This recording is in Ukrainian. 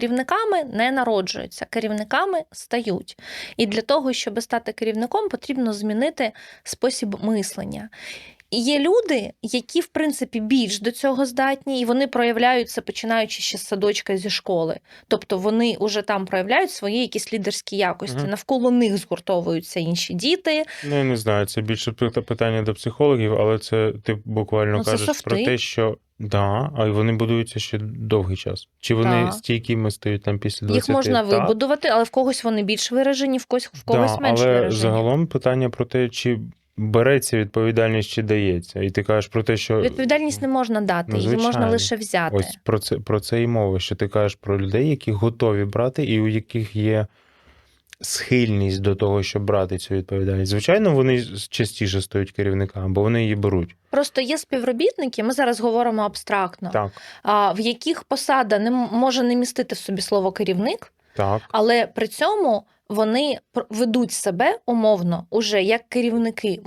Керівниками не народжуються, керівниками стають. І для того, щоб стати керівником, потрібно змінити спосіб мислення. І є люди, які, в принципі, більш до цього здатні, і вони проявляються, починаючи ще з садочка зі школи. Тобто вони вже там проявляють свої якісь лідерські якості. Мгм. Навколо них згуртовуються інші діти. Ну, я не знаю, це більше пи- питання до психологів, але це ти буквально Ну, це кажеш про те, що да, а вони будуються ще довгий час. Чи вони Так. стійкими стають там після 20? Їх можна Так. вибудувати, але в когось вони більш виражені, в когось в когось Да, менш але виражені. загалом питання про те, чи береться відповідальність, чи дається. І ти кажеш про те, що Відповідальність не можна дати, Ну, її можна лише взяти. ось про це про це і мова, що ти кажеш про людей, які готові брати, і у яких є схильність до того, щоб брати цю відповідальність. Звичайно, вони частіше стають керівниками, бо вони її беруть. Просто є співробітники, ми зараз говоримо абстрактно, Так, а, в яких посада не може не містити в собі слово керівник, так. але при цьому вони ведуть себе умовно уже як керівники.